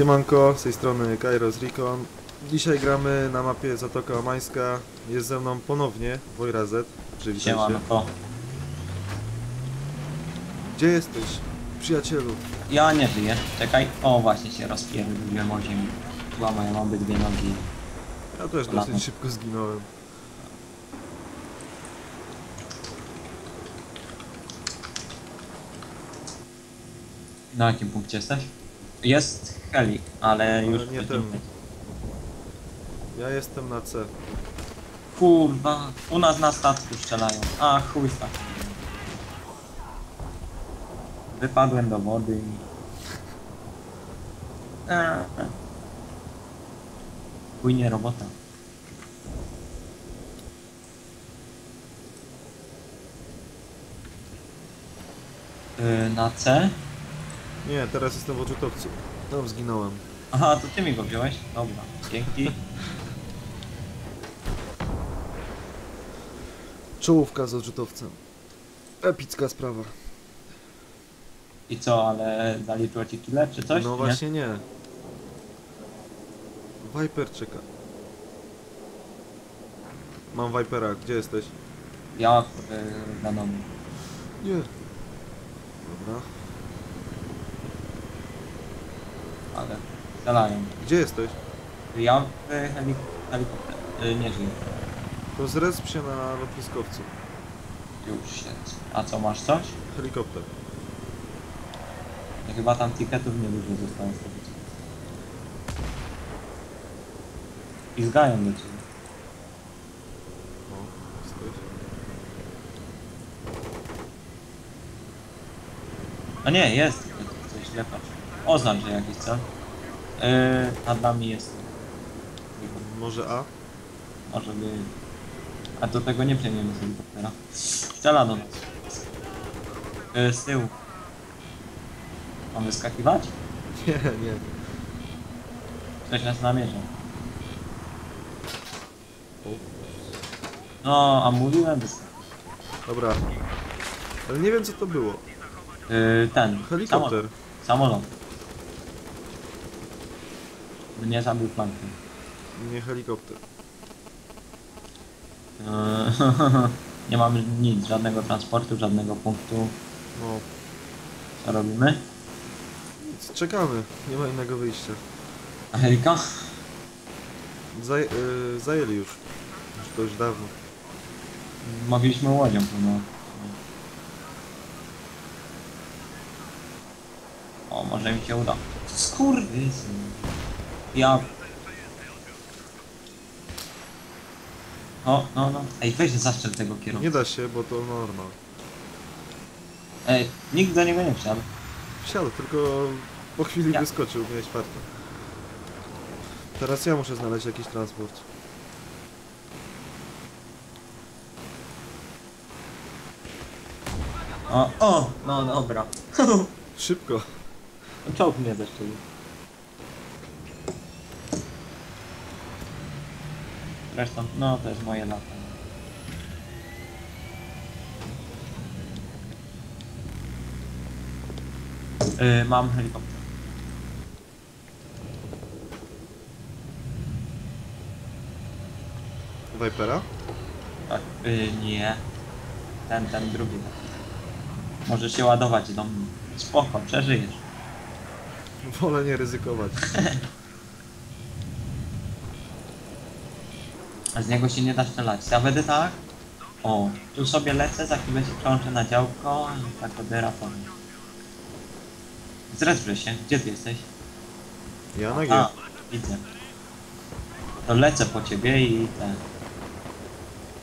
Siemanko, z tej strony Kairos Recon. Dzisiaj gramy na mapie Zatoka Omańska. Jest ze mną ponownie Wojra Z. Przywitaj się. Siemanko. Gdzie jesteś, przyjacielu? Ja nie żyję. Czekaj. O, właśnie się rozpierdoliłem o ziemię. Łama, ja mam obydwie nogi. Ja też Latam. dosyć szybko zginąłem. Na jakim punkcie jesteś? Jest helik, ale już... nie ten. Ja jestem na C. Kurwa, u nas na statku strzelają. A, chuj tak. Wypadłem do wody i... Eee. Płynie robota. Yy, na C? Nie, teraz jestem w odrzutowcu. Tam zginąłem. Aha, to ty mi go wziąłeś? Dobra, dzięki. Czołówka z odrzutowcem. Epicka sprawa. I co, ale zaliczyło ci killer czy coś? no Nie? właśnie nie. Viper czeka. Mam Vipera, gdzie jesteś? Ja yy, na domu. Nie. Dobra. Strzelają. Gdzie jesteś? Ja w helik helikopter y, nie żyję. To zresp się na lotniskowcu. Już się. A co, masz coś? Helikopter. Ja chyba tam tiketów nie dużo zostało z tego co. Pizgają do ciebie. O, jesteś. A nie, jest. Coś źle patrzę. Oznacz, że jakiś co? Yy, nad nami jest. Może A? Może by... A do tego nie przejmiemy z helikoptera. Strzela do nas. Yy, z tyłu. Mam wyskakiwać? Nie, nie. Ktoś nas namierza. No, a mówiłem wyskakiwać. Dobra. Ale nie wiem co to było. Yy, ten. Helikopter. Samolot. samolot. Mnie zabił plankiem. Nie helikopter. Yy, nie mamy nic, żadnego transportu, żadnego punktu. No, Co robimy? nic, czekamy. Nie ma innego wyjścia. A Helika? Zaj y zajęli już. Już to już dawno. Mogliśmy łodzią płynąć. O, może mi się uda. Skurwysyn. Ja... O, no, no. Ej, weź zastrzel tego kierowcę. Nie da się, bo to normal. Ej, nikt do niego nie wsiadł. Wsiadł, tylko po chwili Ja. wyskoczył, miałeś farta. Teraz ja muszę znaleźć jakiś transport. O, o, no dobra. Szybko. Czołg mnie zeszczelił. Zresztą, no to jest moje lata. Yy, mam helikopter. Vipera? Tak, yy, nie. Ten, ten drugi. Możesz się ładować do mnie. Spoko, przeżyjesz. Wolę nie ryzykować. A z niego się nie da strzelać. Ja będę tak. O, tu sobie lecę, za chwilę się przełączę na działko i tak po mnie. Zresztą się, gdzie ty jesteś? Ja na G. A, widzę. To lecę po ciebie i te...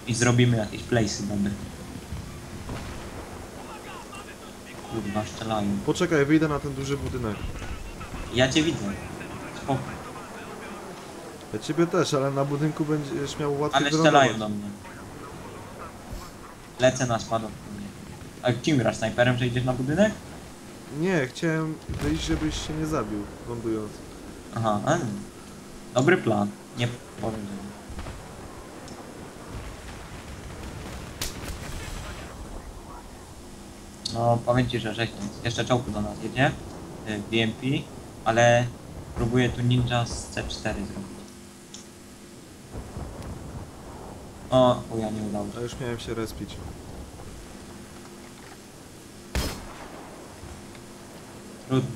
I zrobimy jakieś place'y dobre. Kurwa, strzelają. Poczekaj, wyjdę na ten duży budynek. Ja cię widzę. Spoko. Ja ciebie też, ale na budynku będziesz miał łatwiej Ale wylądować. strzelają do mnie. Lecę na spadochronie. A kim grasz? Snajperem, że idziesz na budynek? Nie, chciałem wyjść, żebyś się nie zabił, lądując. Aha, a, dobry plan. Nie powiem, że nie. No, powiem ci, że rzeźnik. Jeszcze czołg do nas jedzie. y, BMP, ale Próbuję tu ninja z C4 zrobić. O, bo ja nie udało. A już miałem się respić. Trudno.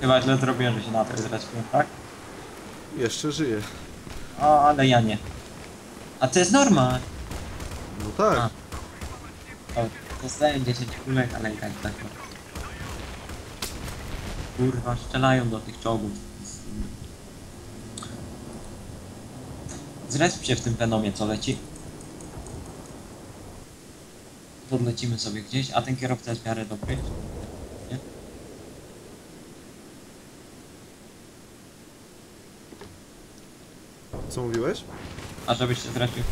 Chyba źle zrobiłem, że się na to zrespiłem, tak? Jeszcze żyję. O, ale ja nie. A to jest norma. No tak. A. O, dostałem 10 kulek, ale i tak tak. Kurwa, strzelają do tych czołgów. Zresp się w tym Venomie, co leci. Podlecimy sobie gdzieś, a ten kierowca jest w miarę dobry. Co mówiłeś? A żebyś się zrespił.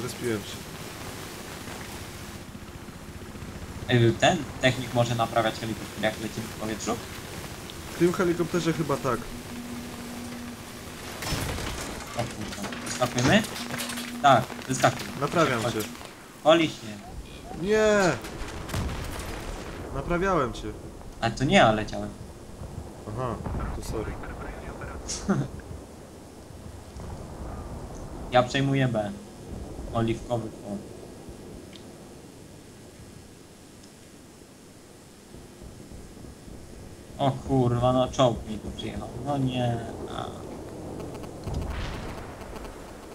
Zrespiłem się. Ej, Ten technik może naprawiać helikopter jak lecimy w powietrzu? W tym helikopterze chyba tak. O kurwa. Wyskakujemy? Tak, wyskakuj. Naprawiam Chodź. cię. Poli się. Nie! Naprawiałem cię. Ale to nie ja leciałem. Aha, to sorry. Ja przejmuję B. Oliwkowy Ford. O kurwa, no czołg mi tu przyjechał. No nie. A.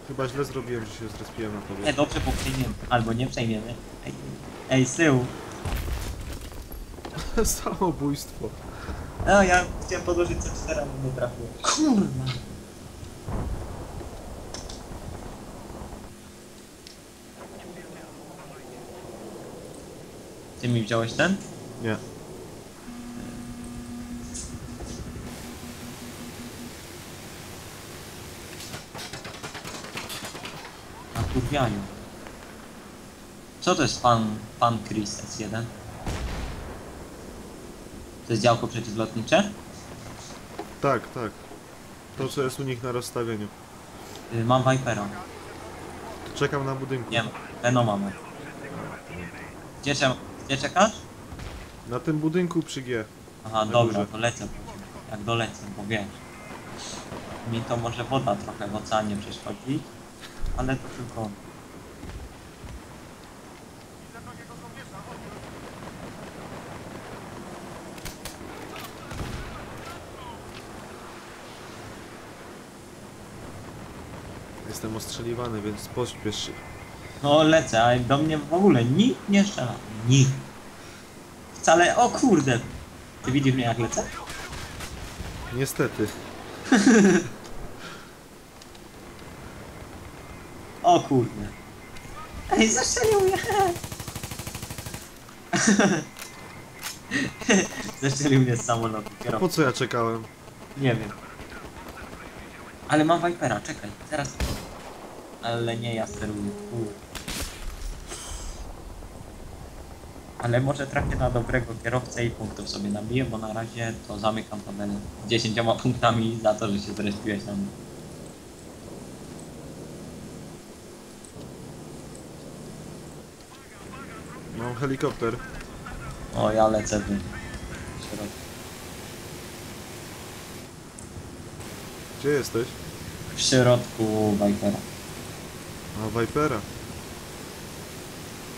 Chyba źle zrobiłem, że się zrespiłem na Nie, tobie. dobrze, bo przejmiemy. Albo nie przejmiemy. Ej, ej z tyłu. Samobójstwo. No, ja chciałem podłożyć C4, ale nie trafiłem. Kurwa. Ty mi wziąłeś ten? Nie. Na kurwianiu. Co to jest pan, pan Chris S1? To jest działko przeciwlotnicze? Tak, tak. To co jest u nich na rozstawieniu. Y, Mam Vipera. Czekam na budynku. Nie, Venoma mam. Gdzie, czem- gdzie czekasz? Na tym budynku przy G. Aha, Na dobra, górze. to lecę. Jak dolecę, bo wiesz. Mi to może woda trochę w oceanie przeszkodzi, ale to tylko... Jestem ostrzeliwany, więc pośpiesz się. No lecę, a do mnie w ogóle nikt nie strzela. Nikt. Wcale, o kurde. Ty widzisz mnie jak lecę? Niestety. O kurde. Ej, zastrzelił mnie. Zastrzelił mnie z samolotu. Po co ja czekałem? Nie wiem. Ale mam Vipera, czekaj, teraz. Ale nie ja steruję. Kurde. Ale może trafię na dobrego kierowcę i punktów sobie nabiję, bo na razie to zamykam tabelę z 10 punktami za to, że się zrespiłeś na mnie. Mam helikopter. O, ja lecę w środku. Gdzie jesteś? W środku Vipera. A Vipera.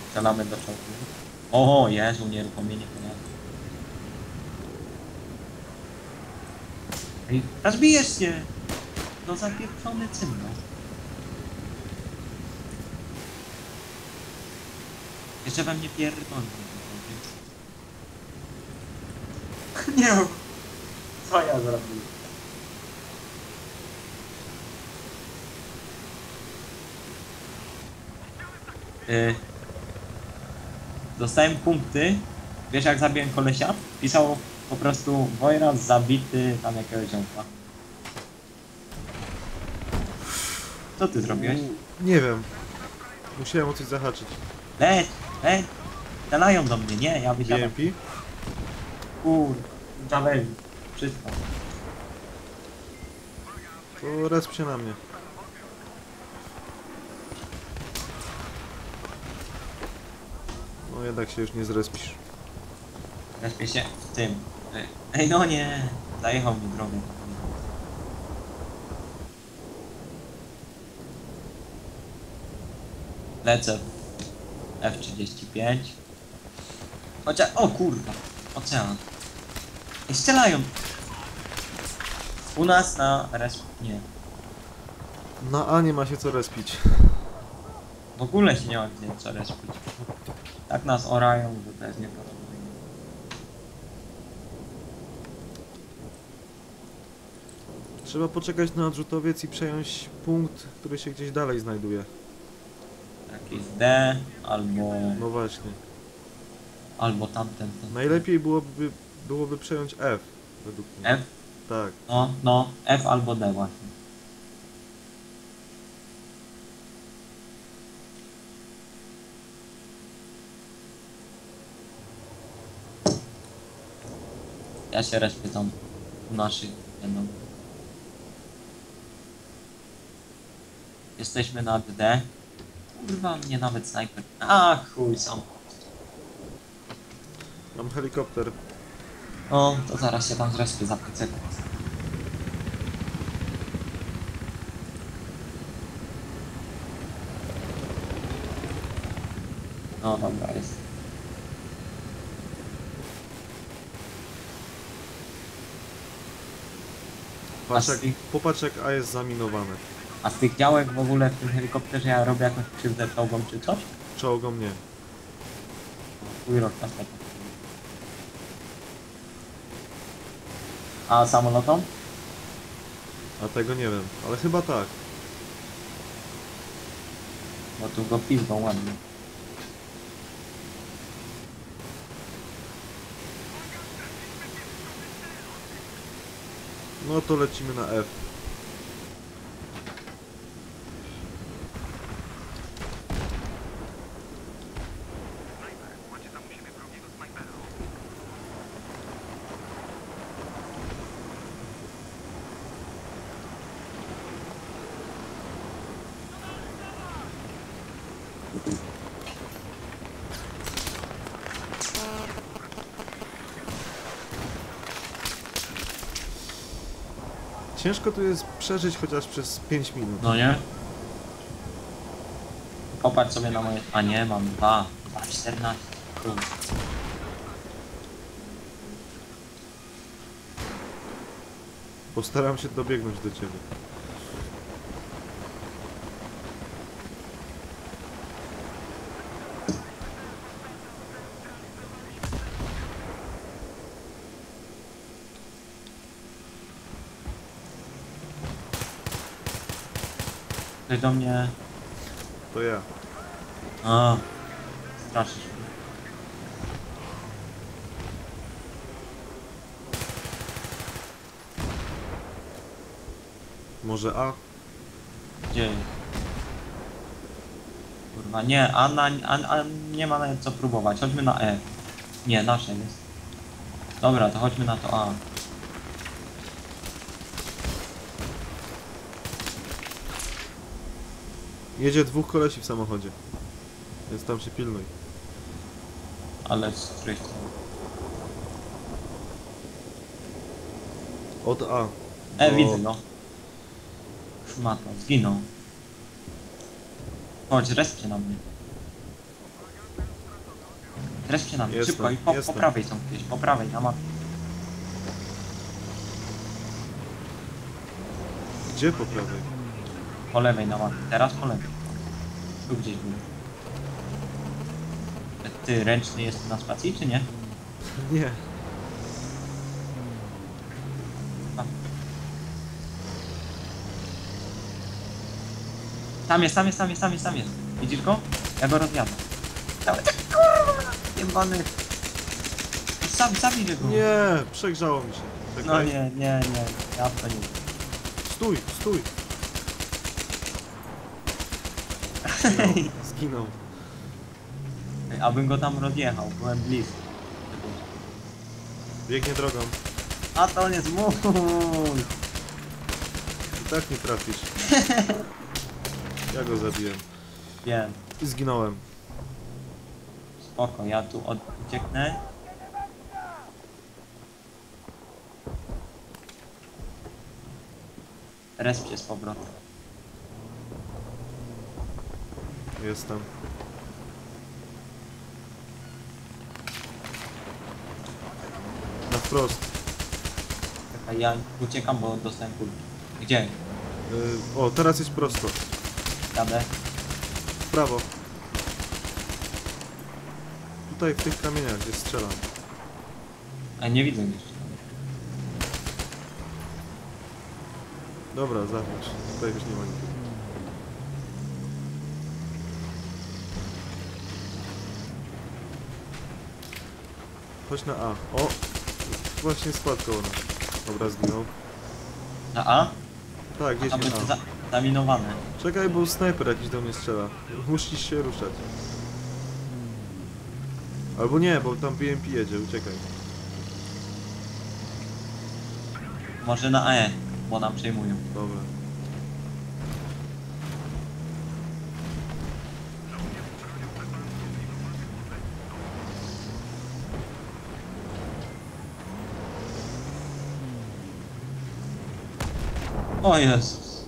Strzelamy do czołgu. O, Jezu, nieruchomienie. Ej, rozbijesz się! No zapieprzony cymbał. Jeszcze we mnie pierdolę. Nie mów. Co ja zrobiłem? Y, dostałem punkty. Wiesz jak zabiłem kolesia? Pisał po prostu Wojras zabity tam jakiegoś ziomka. Co ty zrobiłeś? U, Nie wiem. Musiałem o coś zahaczyć. Leć, leć! Strzelają do mnie, nie, ja wysiadam. BMP? Kur... Javelin. Wszystko. To resp się na mnie. Jednak się już nie zrespisz. Respię się w tym. Ej, no nie! Zajechał mi drogę. Lecę. F35. Chociaż... O kurwa! Ocean. Ej, strzelają! U nas na resp... Nie. Na A nie ma się co respić. W ogóle się nie ma gdzie co respić. Tak nas orają, że to jest nieporozumienie. Trzeba poczekać na odrzutowiec i przejąć punkt, który się gdzieś dalej znajduje. Jakiś D, albo... No właśnie. albo tamten. ten. Najlepiej byłoby, byłoby przejąć F, według mnie. F? Tak. No, no, F albo D właśnie. Ja się respię tam u naszych będą. Jesteśmy na D. Kurwa mnie nawet snajper. A chuj sam. Mam helikopter. O, to zaraz się tam zrespię za 5 sekund. No dobra, jest. Patrz A jak, tych- popatrz jak A jest zaminowane. A z tych działek w ogóle w tym helikopterze ja robię jakąś krzywdę czołgom czy coś? Czołgom nie. Twój rok. A samolotom? A tego nie wiem, ale chyba tak. Bo tu go pizdą ładnie. No to lecimy na F. Ciężko tu jest przeżyć chociaż przez 5 minut. No nie? Popatrz sobie na moje... A nie, mam dwa. Dwa, czternaście. Kurde. Postaram się dobiegnąć do ciebie. Ktoś do mnie... To ja. A, straszysz mnie. Może A? Gdzie jest? Kurwa, nie, a, na, a, a nie ma nawet co próbować. Chodźmy na E. Nie, nasze jest. Dobra, to chodźmy na to A. Jedzie dwóch kolesi w samochodzie. Więc tam się pilnuj. Ale strony? Od A. E, widzę go. Szmata, zginął. Chodź, respcie na mnie. Respcie na mnie, Jestem, szybko i po, po prawej są gdzieś, po prawej na mapie. Gdzie po prawej? Po lewej na mapie, teraz po lewej. Tu gdzieś był. E, Ty, ręczny jest na spacji, czy nie? Nie. Tam jest, tam jest, tam jest, tam jest, tam jest. Widzisz go? Ja go rozjadę. Dawaj, tak, kurwa, jebany. Sam, zabij go. Nie, przegrzało mi się. Czekaj. No nie, nie, nie, ja to nie. Stój, stój. Zginął. Zginął. Abym go tam rozjechał, byłem blisko. Biegnie drogą. A to on jest mój! I tak nie trafisz. Ja go zabiłem. Wiem. I zginąłem. Spoko, ja tu od... ucieknę. Resp się z powrotem. Jestem. Na wprost. Czekaj, ja uciekam, bo dostałem kulki. Gdzie? Y, o, teraz jest prosto. Jadę. W prawo. Tutaj w tych kamieniach, gdzie strzelam. A nie widzę jeszcze. Dobra, zachodź. Tutaj już nie ma nikogo. Chodź na A. O! Właśnie spadł koło nas. Dobra, zginął. Na A? Tak, gdzieś Tam na będzie A. za zaminowane. Czekaj, bo snajper jakiś do mnie strzela. Musisz się ruszać. Albo nie, bo tam BMP jedzie, uciekaj. Może na E, bo nam przejmują. Dobra. O Jezus.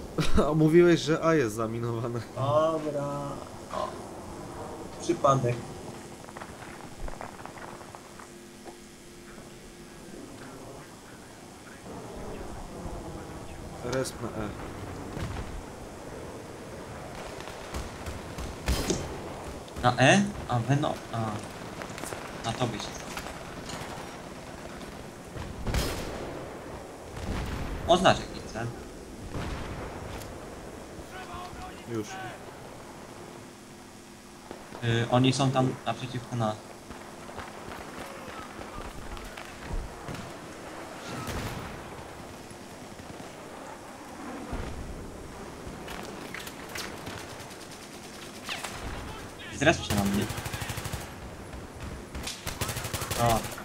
A mówiłeś, że A jest zaminowane. Dobra. O. Przypadek. Resp na E. Na E? A Veno... A. Na tobie się stało. Oznacz jakiś cel. Już. Y, oni są tam naprzeciwko nas. Zresp się na mnie. O.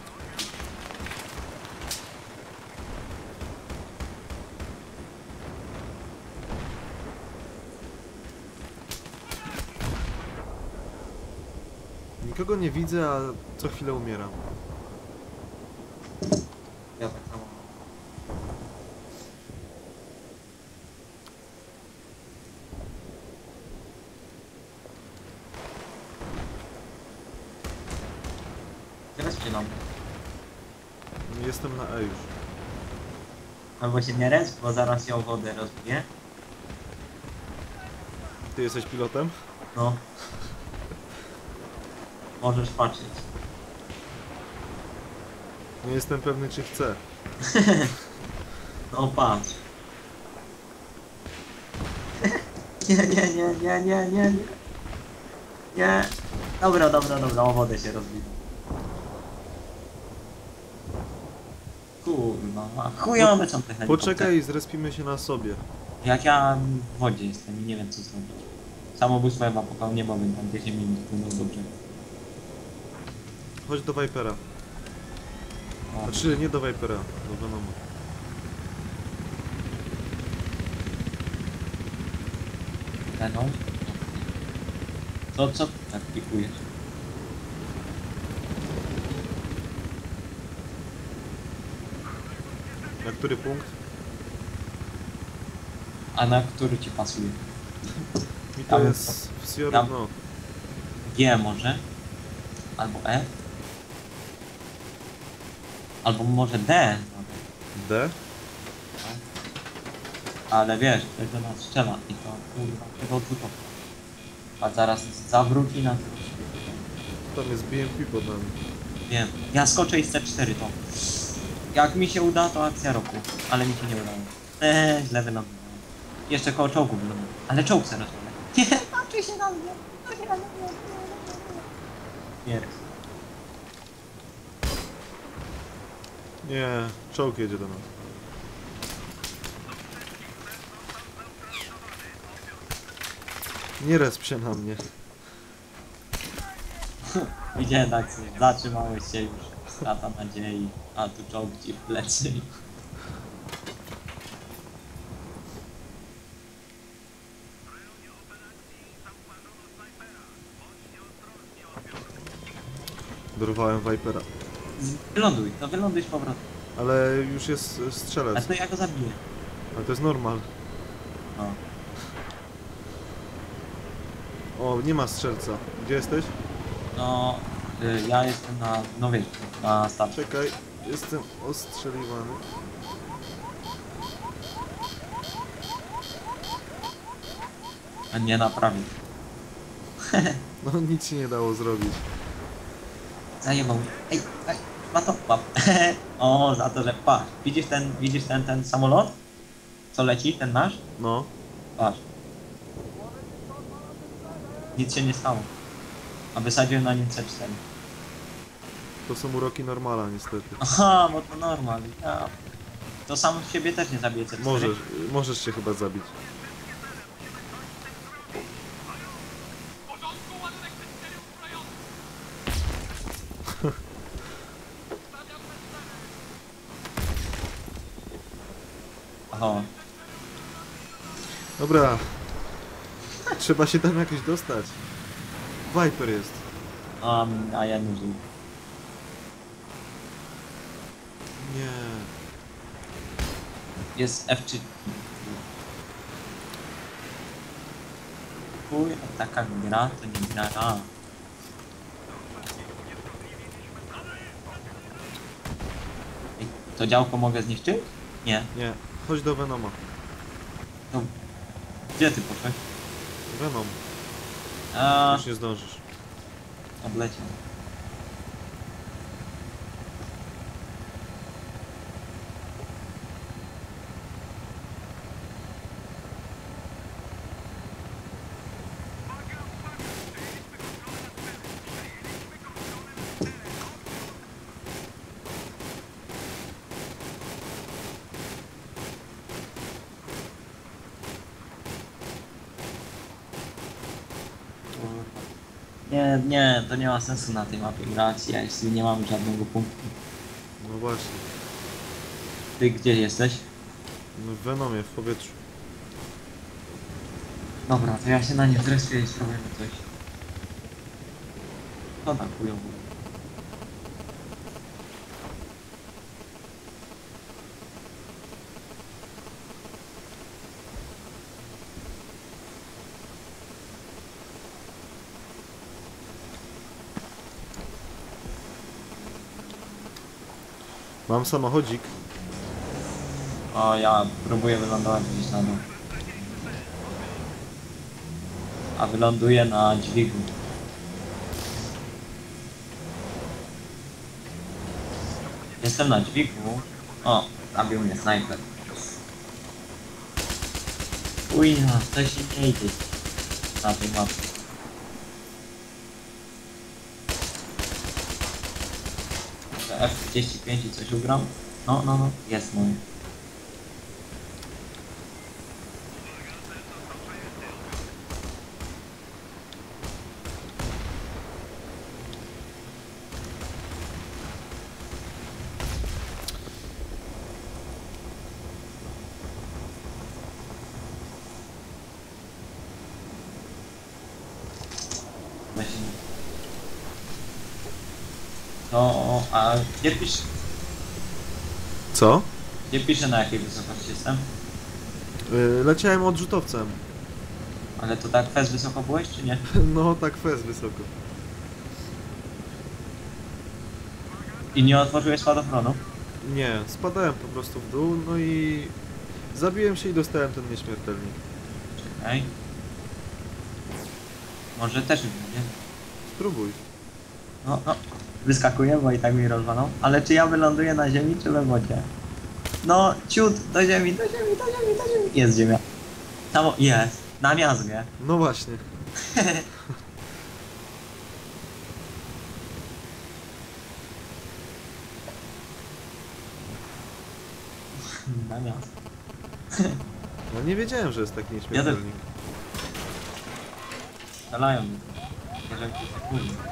Nikogo nie widzę, a co chwilę umieram. Ja tak samo. Na mnie. Jestem na E już. Albo się nie resp, bo zaraz o wodę rozbije. Ty jesteś pilotem? No. Możesz patrzeć. Nie jestem pewny, czy chcę. No patrz. Nie, nie, nie, nie, nie, nie, nie. Nie. Dobra, dobra, dobra, o wodę się rozbije. Kurwa, chujowe są te helikoptery. Poczekaj, zrespimy się na sobie. Jak ja w wodzie jestem i nie wiem co zrobić. Samobójstwo chyba popełnię, bo bym tam 10 minut płynął do brzegu. Chodź do Vipera. Znaczy, nie do Vipera, do Venoma. Venom? Co ty tak pikujesz? Na który punkt? A na który ci pasuje? Mi to Tam- jest w Sierra, tam- no. G może? Albo E? Albo może D? D? Ale wiesz, ktoś do nas strzela i to kurwa tego odrzutowa. A zaraz zawrót i na Tam jest BMP pod nami. Wiem. Ja skoczę i z C4 to. Jak mi się uda, to akcja roku. Ale mi się nie udało. Eee, źle wylądowałem. Jeszcze koło czołgu wylądowałem. Ale czołg se rozwalę. Nie, patrzy się na mnie. Patrzy na mnie. Nie. Nie, czołg jedzie do nas. Nie resp się na mnie. Widziałem akcję, zatrzymałeś się już, strata nadziei, a tu czołg ci w plecy. Dorwałem Vipera. Wyląduj, no wyląduj z powrotem. Ale już jest e, A strzelec. to ja go zabiję. Ale to jest normal. No. O, nie ma strzelca. Gdzie jesteś? No, y, ja jestem na, no wiesz, na starcie. Czekaj, jestem ostrzeliwany. A nie naprawię. No nic się nie dało zrobić. Zajebał. Ej, ej, ma to łap. o, za to, że patrz. Widzisz ten, widzisz ten, ten samolot? Co leci, ten nasz? No. Patrz. Nic się nie stało. A wysadziłem na nim C4. To są uroki normala niestety. Aha, bo to normal. Ja. To sam siebie też nie zabije C4. Możesz, możesz się chyba zabić. Aha. Dobra. Trzeba się tam jakoś dostać. Viper jest. A, a ja nie żyję. Nie. Jest F3. Chuj, a taka gra to nie gra. A. Ej, To działko mogę zniszczyć? Nie. Nie. Chodź do Venoma. To... Gdzie ty poszłeś? Venom. A, Już nie zdążysz. odleciał. Nie, nie, to nie ma sensu na tej mapie grać, ja jeśli nie mam żadnego punktu. No właśnie. Ty gdzie jesteś? No w Venomie, w powietrzu. Dobra, to ja się na nie zrespię i spróbujemy coś. To tak chujowo. Mam samochodzik. O, ja próbuję wylądować gdzieś na. A wyląduję na dźwigu. Jestem na dźwigu. O, zabił mnie snajper. Uj, no, to się nie idzie na tej mapie. F35 i coś ugram? No, no, no, jest mój. Właśnie. No, a gdzie pisze, Co? gdzie pisze na jakiej wysokości jestem? Yy, leciałem odrzutowcem. Ale to tak fez wysoko byłeś, czy nie? No tak fez wysoko. I nie otworzyłeś spadochronu? Nie, spadałem po prostu w dół, no i zabiłem się i dostałem ten nieśmiertelnik. Czekaj. Może też nie? Spróbuj. No, no. Wyskakuję, bo i tak mi rozwalą. Ale czy ja wyląduję na ziemi, czy we wodzie? No, ciut, do ziemi, do ziemi, do ziemi, do ziemi. Jest ziemia. Samo, jest. Na miazgę. No właśnie. Na miazgę. No nie wiedziałem, że jest taki nieśmiertelnik. Strzelają mi. Jeżeli to tak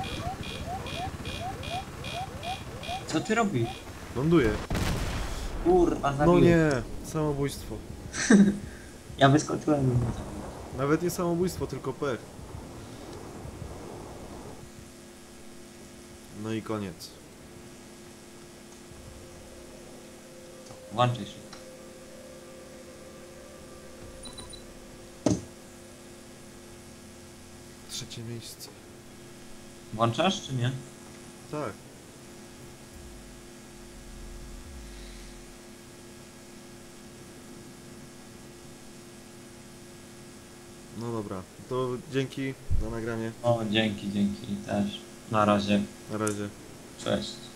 Co ty robisz? Ląduję. Kurwa, zabiję. No nie, samobójstwo. Ja wyskoczyłem. Nawet nie samobójstwo, tylko pech. No i koniec. Włączaj się. Trzecie miejsce. Włączasz czy nie? Tak. No dobra, to dzięki za nagranie. O, dzięki, dzięki też. Na razie. Na razie. Cześć.